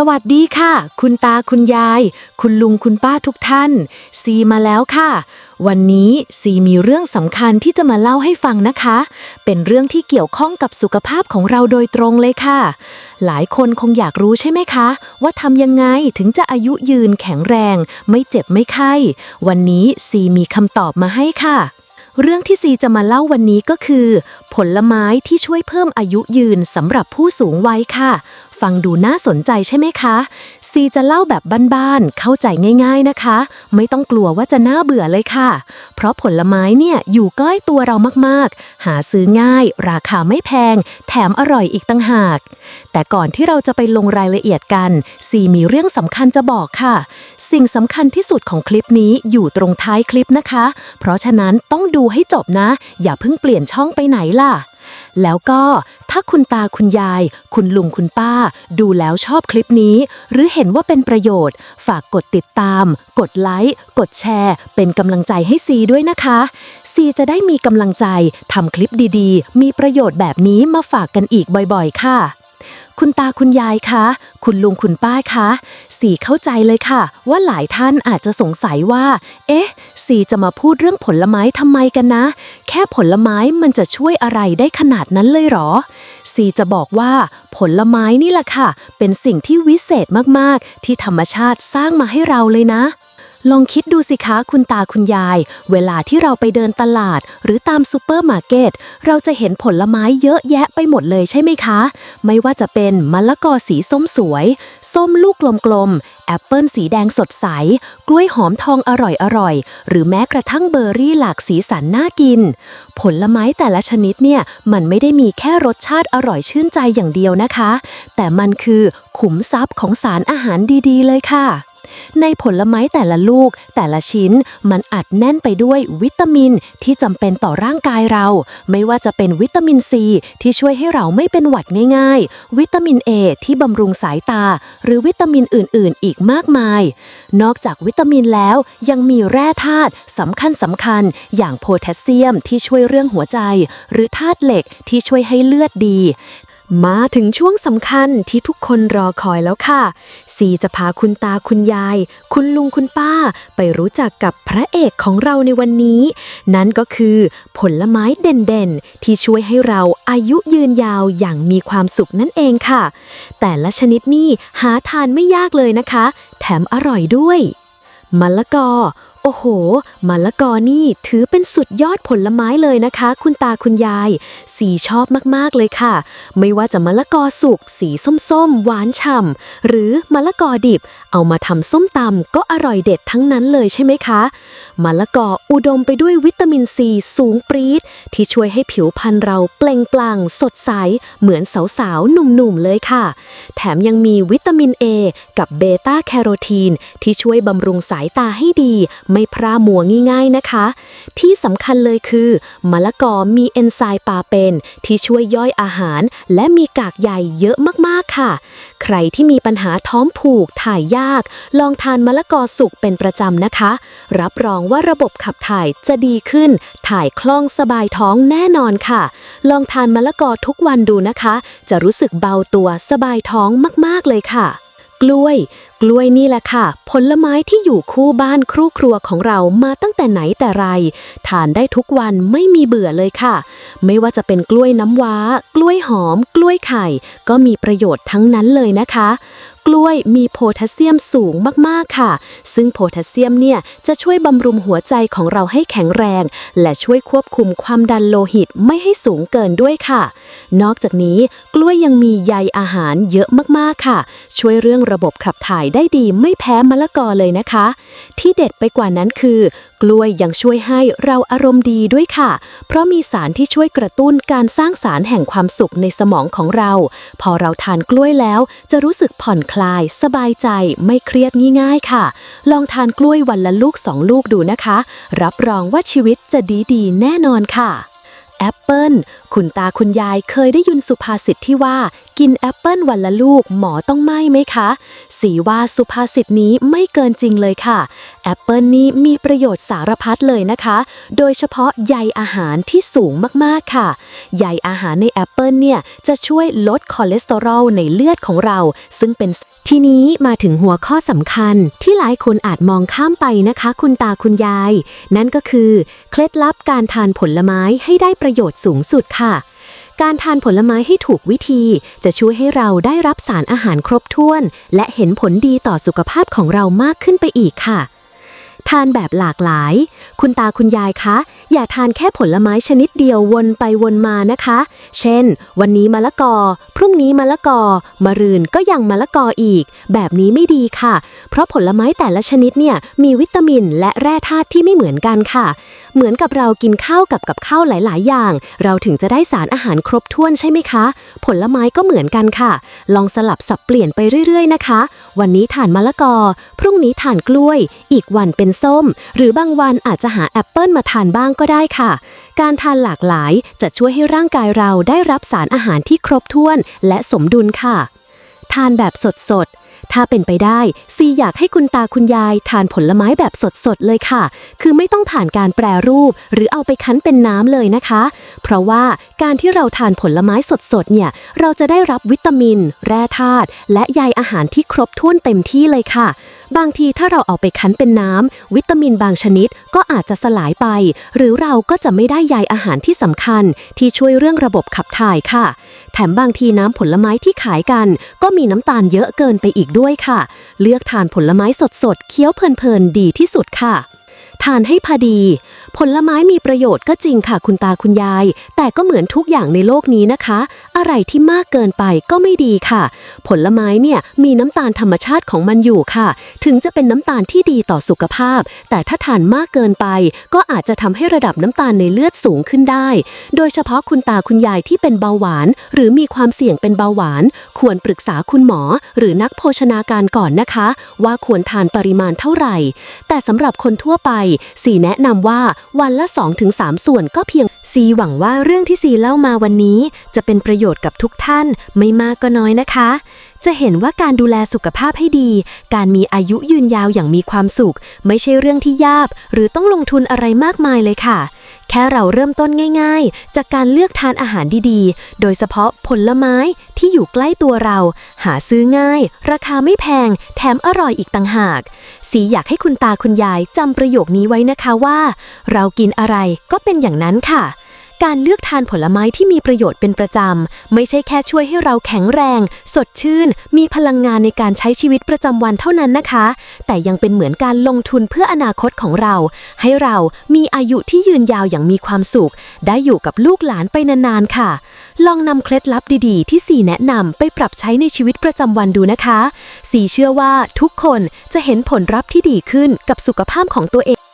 สวัสดีค่ะ คุณตาคุณยาย คุณลุงคุณป้าทุกท่าน ซีมาแล้วค่ะ วันนี้ซีมีเรื่องสำคัญที่จะมาเล่าให้ฟังนะคะ เป็นเรื่องที่เกี่ยวข้องกับสุขภาพของเราโดยตรงเลยค่ะ หลายคนคงอยากรู้ใช่ไหมคะ ว่าทำยังไงถึงจะอายุยืนแข็งแรง ไม่เจ็บไม่ไข้วันนี้ซีมีคำตอบมาให้ค่ะเรื่องที่ซีจะมาเล่าวันนี้ก็คือ ผลไม้ที่ช่วยเพิ่มอายุยืนสำหรับผู้สูงวัยค่ะ ฟังดูน่าสนใจใช่ไหมคะ ซีจะเล่าแบบบ้านๆ เข้าใจง่ายๆนะคะ ไม่ต้องกลัวว่าจะน่าเบื่อเลยค่ะ เพราะผลไม้เนี่ยอยู่ใกล้ตัวเรามากๆ หาซื้อง่าย ราคาไม่แพง แถมอร่อยอีกต่างหาก แต่ก่อนที่เราจะไปลงรายละเอียดกัน ซีมีเรื่องสำคัญจะบอกค่ะ สิ่งสำคัญที่สุดของคลิปนี้อยู่ตรงท้ายคลิปนะคะ เพราะฉะนั้นต้องดูให้จบนะ อย่าเพิ่งเปลี่ยนช่องไปไหนล่ะ แล้วก็ถ้าคุณตาคุณยาย คุณลุงคุณป้า ดูแล้วชอบคลิปนี้ หรือเห็นว่าเป็นประโยชน์ ฝากกดติดตาม กดไลค์ กดแชร์ เป็นกำลังใจให้ซีด้วยนะคะ ซีจะได้มีกำลังใจทำคลิปดีๆ มีประโยชน์แบบนี้มาฝากกันอีกบ่อยๆ ค่ะ คุณตาคุณยายคะ คุณลุงคุณป้าคะ สีเข้าใจเลยค่ะ ว่าหลายท่านอาจจะสงสัยว่า เอ๊ะ สีจะมาพูดเรื่องผลไม้ทำไมกันนะ แค่ผลไม้มันจะช่วยอะไรได้ขนาดนั้นเลยหรอ สีจะบอกว่า ผลไม้นี่แหละค่ะ เป็นสิ่งที่วิเศษมากๆ ที่ธรรมชาติสร้างมาให้เราเลยนะ ลองคิดดูสิคะคุณตาคุณยาย เวลาที่เราไปเดินตลาด หรือตามซูเปอร์มาร์เก็ตเราจะเห็นผลไม้เยอะแยะไปหมดเลยใช่ไหมคะ ไม่ว่าจะเป็นมะละกอสีส้มสวย ส้มลูกกลมๆแอปเปิลสีแดงสดใส กล้วยหอมทองอร่อยๆหรือแม้กระทั่งเบอร์รี่หลากสีสันน่ากิน ผลไม้แต่ละชนิดเนี่ยมันไม่ได้มีแค่รสชาติอร่อยชื่นใจอย่างเดียวนะคะ แต่มันคือขุมทรัพย์ของสารอาหารดีๆ เลยค่ะ ในผลไม้แต่ละลูกแต่ละชิ้นมันอัดแน่นไปด้วยวิตามินที่จำเป็นต่อร่างกายเรา ไม่ว่าจะเป็นวิตามินซีที่ช่วยให้เราไม่เป็นหวัดง่ายๆ วิตามินเอที่บำรุงสายตา หรือวิตามินอื่นๆ อีกมากมาย นอกจากวิตามินแล้วยังมีแร่ธาตุสำคัญสำคัญ อย่างโพแทสเซียมที่ช่วยเรื่องหัวใจ หรือธาตุเหล็กที่ช่วยให้เลือดดีมาถึงช่วงสำคัญที่ทุกคนรอคอยแล้วค่ะ ซีจะพาคุณตาคุณยาย คุณลุงคุณป้า ไปรู้จักกับพระเอกของเราในวันนี้ นั่นก็คือผลไม้เด่นๆ ที่ช่วยให้เราอายุยืนยาวอย่างมีความสุขนั่นเองค่ะ แต่ละชนิดนี่หาทานไม่ยากเลยนะคะ แถมอร่อยด้วยมะละกอ อ้โหมะละกอนี่ถือเป็นสุดยอดผลไม้เลยนะคะ คุณตาคุณยาย สีชอบมากๆเลยค่ะ ไม่ว่าจะมะละกอสุกสีส้มๆ หวานฉ่ำหรือมะละกอดิบเอามาทำส้มตำก็อร่อยเด็ดทั้งนั้นเลยใช่ไหมคะ มะละกออุดมไปด้วยวิตามินซีสูงปรี๊ดที่ช่วยให้ผิวพรรณเราเปล่งปลั่งสดใส เหมือนสาวๆ หนุ่มๆ เลยค่ะ แถมยังมีวิตามิน A กับเบต้าแคโรทีน ที่ช่วยบำรุงสายตาให้ดี ไม่พร่ามัวง่ายๆนะคะ ที่สำคัญเลยคือมะละกอมีเอนไซม์ปาเปนที่ช่วยย่อยอาหาร และมีกากใยเยอะมากๆค่ะใครที่มีปัญหาท้องผูกถ่ายยาก ลองทานมะละกอสุกเป็นประจำนะคะ รับรองว่าระบบขับถ่ายจะดีขึ้น ถ่ายคล่องสบายท้องแน่นอนค่ะ ลองทานมะละกอทุกวันดูนะคะ จะรู้สึกเบาตัวสบายท้องมากๆเลยค่ะ กล้วย กล้วยนี่แหละค่ะ ผลไม้ที่อยู่คู่บ้านครู่ครัวของเรามาตั้งแต่ไหนแต่ไร ทานได้ทุกวันไม่มีเบื่อเลยค่ะ ไม่ว่าจะเป็นกล้วยน้ำว้า กล้วยหอม กล้วยไข่ ก็มีประโยชน์ทั้งนั้นเลยนะคะ กล้วยมีโพแทสเซียมสูงมากๆค่ะ ซึ่งโพแทสเซียมเนี่ยจะช่วยบำรุงหัวใจของเราให้แข็งแรง และช่วยควบคุมความดันโลหิตไม่ให้สูงเกินด้วยค่ะ นอกจากนี้กล้วยยังมีใยอาหารเยอะมากๆค่ะ ช่วยเรื่องระบบขับถ่ายได้ดีไม่แพ้มะละกอเลยนะคะ ที่เด็ดไปกว่านั้นคือ กล้วยยังช่วยให้เราอารมณ์ดีด้วยค่ะ เพราะมีสารที่ช่วยกระตุ้นการสร้างสารแห่งความสุขในสมองของเรา พอเราทานกล้วยแล้วจะรู้สึกผ่อนคลายลาย สบายใจ ไม่เครียดง่ายๆค่ะ ลองทานกล้วยวันละลูกสองลูกดูนะคะ รับรองว่าชีวิตจะดีๆ แน่นอนค่ะแอป เปิเปิลคุณตาคุณยายเคยได้ยินสุภาษิตที่ว่ากินแอปเปิลวันละลูกหมอต้องไหมไหมคะ สีว่าสุภาษิตนี้ไม่เกินจริงเลยค่ะ แอปเปิลนี้มีประโยชน์สารพัดเลยนะคะ โดยเฉพาะใยอาหารที่สูงมากๆค่ะ ใยอาหารในแอปเปิลเนี่ยจะช่วยลดคอเลสเตอรอลในเลือดของเรา ซึ่งเป็นทีนี้มาถึงหัวข้อสำคัญที่หลายคนอาจมองข้ามไปนะคะ คุณตาคุณยาย นั่นก็คือ เคล็ดลับการทานผลไม้ให้ได้ประโยชน์สูงสุดค่ะ การทานผลไม้ให้ถูกวิธีจะช่วยให้เราได้รับสารอาหารครบถ้วน และเห็นผลดีต่อสุขภาพของเรามากขึ้นไปอีกค่ะทานแบบหลากหลาย คุณตาคุณยายคะ อย่าทานแค่ผลไม้ชนิดเดียววนไปวนมานะคะ เช่น วันนี้มะละกอ พรุ่งนี้มะละกอ มะรืนก็ยังมะละกออีก แบบนี้ไม่ดีค่ะ เพราะผลไม้แต่ละชนิดเนี่ยมีวิตามินและแร่ธาตุที่ไม่เหมือนกันค่ะ เหมือนกับเรากินข้าวกับกับข้าวหลาย ๆ อย่าง เราถึงจะได้สารอาหารครบถ้วนใช่ไหมคะ ผลไม้ก็เหมือนกันค่ะ ลองสลับสับเปลี่ยนไปเรื่อย ๆ นะคะ วันนี้ทานมะละกอ พรุ่งนี้ทานกล้วย อีกวันเป็นส้ม หรือบางวันอาจจะหาแอปเปิลมาทานบ้างก็ได้ค่ะ การทานหลากหลายจะช่วยให้ร่างกายเราได้รับสารอาหารที่ครบถ้วน และสมดุลค่ะ ทานแบบสดๆ ถ้าเป็นไปได้ซีอยากให้คุณตาคุณยายทานผลไม้แบบสดๆเลยค่ะ คือไม่ต้องผ่านการแปรรูป หรือเอาไปคั้นเป็นน้ำเลยนะคะ เพราะว่าการที่เราทานผลไม้สดๆเนี่ย เราจะได้รับวิตามิน แร่ธาตุและใยอาหารที่ครบถ้วนเต็มที่เลยค่ะ บางทีถ้าเราเอาไปคั้นเป็นน้ำ วิตามินบางชนิดก็อาจจะสลายไป หรือเราก็จะไม่ได้ใยอาหารที่สำคัญ ที่ช่วยเรื่องระบบขับถ่ายค่ะ แถมบางทีน้ำผลไม้ที่ขายกัน ก็มีน้ำตาลเยอะเกินไปอีกด้วยค่ะ เลือกทานผลไม้สดๆเคี้ยวเพลินๆดีที่สุดค่ะทานให้พอดี ผลไม้มีประโยชน์ก็จริงค่ะคุณตาคุณยาย แต่ก็เหมือนทุกอย่างในโลกนี้นะคะ อะไรที่มากเกินไปก็ไม่ดีค่ะ ผลไม้เนี่ยมีน้ำตาลธรรมชาติของมันอยู่ค่ะ ถึงจะเป็นน้ำตาลที่ดีต่อสุขภาพ แต่ถ้าทานมากเกินไป ก็อาจจะทำให้ระดับน้ำตาลในเลือดสูงขึ้นได้ โดยเฉพาะคุณตาคุณยายที่เป็นเบาหวาน หรือมีความเสี่ยงเป็นเบาหวาน ควรปรึกษาคุณหมอ หรือนักโภชนาการก่อนนะคะ ว่าควรทานปริมาณเท่าไหร่ แต่สำหรับคนทั่วไปสีแนะนำว่า วันละ 2-3 ส่วนก็เพียงซีหวังว่าเรื่องที่ซีเล่ามาวันนี้ จะเป็นประโยชน์กับทุกท่านไม่มากก็น้อยนะคะ จะเห็นว่าการดูแลสุขภาพให้ดี การมีอายุยืนยาวอย่างมีความสุข ไม่ใช่เรื่องที่ยากหรือต้องลงทุนอะไรมากมายเลยค่ะ แค่เราเริ่มต้นง่ายๆ จากการเลือกทานอาหารดีๆ โดยเฉพาะผลไม้ที่อยู่ใกล้ตัวเรา หาซื้อง่าย ราคาไม่แพง แถมอร่อยอีกต่างหาก สีอยากให้คุณตาคุณยายจำประโยคนี้ไว้นะคะว่า เรากินอะไรก็เป็นอย่างนั้นค่ะ การเลือกทานผลไม้ที่มีประโยชน์เป็นประจำ ไม่ใช่แค่ช่วยให้เราแข็งแรง สดชื่น มีพลังงานในการใช้ชีวิตประจำวันเท่านั้นนะคะ แต่ยังเป็นเหมือนการลงทุนเพื่ออนาคตของเรา ให้เรามีอายุที่ยืนยาวอย่างมีความสุข ได้อยู่กับลูกหลานไปนานๆค่ะ ลองนำเคล็ดลับดีๆ ที่สีแนะนำไปปรับใช้ในชีวิตประจำวันดูนะคะ สีเชื่อว่าทุกคนจะเห็นผลลัพธ์ที่ดีขึ้นกับสุขภาพของตัวเอง